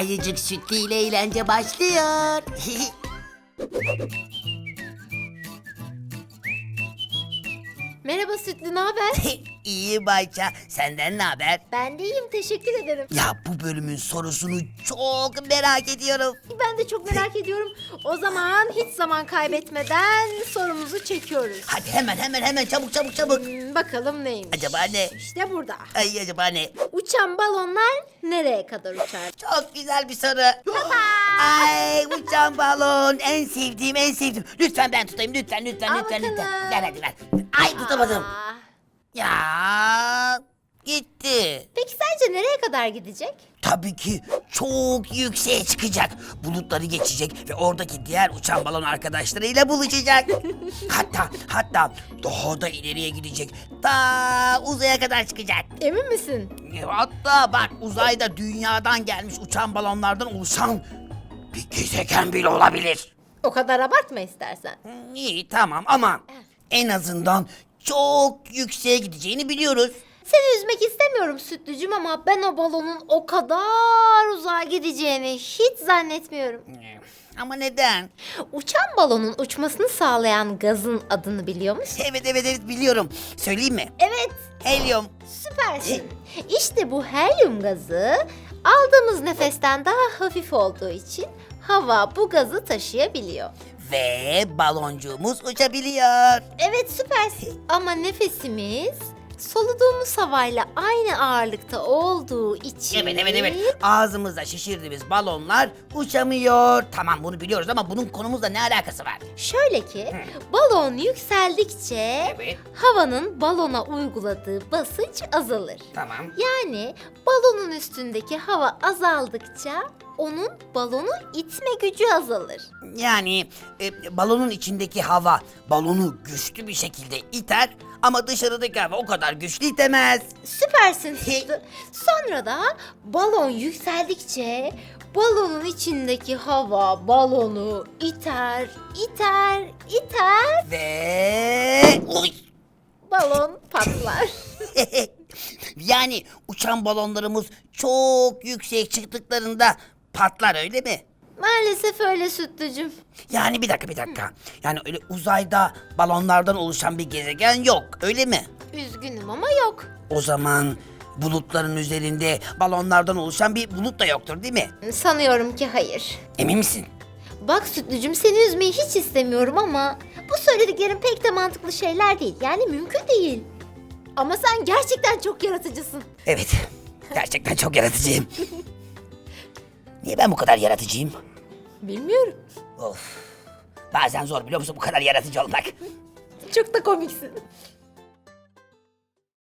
Ayıcık Sütlü ile eğlence başlıyor. Merhaba Sütlü, ne haber? İyi Bayça, senden ne haber? ben de iyiyim, teşekkür ederim. Ya bu bölümün sorusunu çok merak ediyorum. Ben de çok merak ediyorum. O zaman hiç zaman kaybetmeden sorumuzu çekiyoruz. Hadi hemen hemen hemen çabuk çabuk çabuk. Hmm, bakalım neymiş? Acaba ne? İşte burada. Ay acaba ne? Uçan balonlar nereye kadar uçar? Çok güzel bir soru. Ay uçan balon en sevdiğim en sevdiğim. Lütfen ben tutayım lütfen lütfen Al lütfen lütfen. bakalım. Ver hadi ver. Ay tutamadım. Aa, Ya gitti. Peki sence nereye kadar gidecek? Tabii ki çok yükseğe çıkacak. Bulutları geçecek ve oradaki diğer uçan balon arkadaşlarıyla buluşacak. hatta hatta daha da ileriye gidecek. Ta uzaya kadar çıkacak. Emin misin? Hatta bak uzayda dünyadan gelmiş uçan balonlardan oluşan bir gezegen bile olabilir. O kadar abartma istersen. İyi tamam ama en azından çok yükseğe gideceğini biliyoruz. Seni üzmek istemiyorum Sütlücüm ama ben o balonun o kadar uzağa gideceğini hiç zannetmiyorum. Ama neden? Uçan balonun uçmasını sağlayan gazın adını biliyor musun? Evet evet evet biliyorum. Söyleyeyim mi? Evet, Helyum. süpersin. İşte bu helyum gazı aldığımız nefesten daha hafif olduğu için hava bu gazı taşıyabiliyor. Ve baloncuğumuz uçabiliyor. Evet süpersin. Ama nefesimiz soluduğumuz havayla aynı ağırlıkta olduğu için... Evet evet evet. Ağzımızda şişirdiğimiz balonlar uçamıyor. Tamam bunu biliyoruz ama bunun konumuzla ne alakası var? Şöyle ki balon yükseldikçe Evet. havanın balona uyguladığı basınç azalır. Tamam. Yani balonun üstündeki hava azaldıkça onun balonu itme gücü azalır. Yani e, balonun içindeki hava balonu güçlü bir şekilde iter ama dışarıdaki hava o kadar güçlü itemez. Süpersin. Sonra da balon yükseldikçe balonun içindeki hava balonu iter, iter, iter. Ve... Uy! Balon patlar. yani uçan balonlarımız çok yüksek çıktıklarında patlar öyle mi? Maalesef öyle Sütlücüm. Yani bir dakika bir dakika. Yani öyle uzayda balonlardan oluşan bir gezegen yok öyle mi? Üzgünüm ama yok. O zaman bulutların üzerinde balonlardan oluşan bir bulut da yoktur değil mi? Sanıyorum ki hayır. Emin misin? Bak Sütlücüm seni üzmeyi hiç istemiyorum ama bu söylediklerin pek de mantıklı şeyler değil. Yani mümkün değil. Ama sen gerçekten çok yaratıcısın. Evet. Gerçekten çok yaratıcıyım. Niye ben bu kadar yaratıcıyım? Bilmiyorum. Of. Bazen zor biliyor musun bu kadar yaratıcı olmak? Çok da komiksin.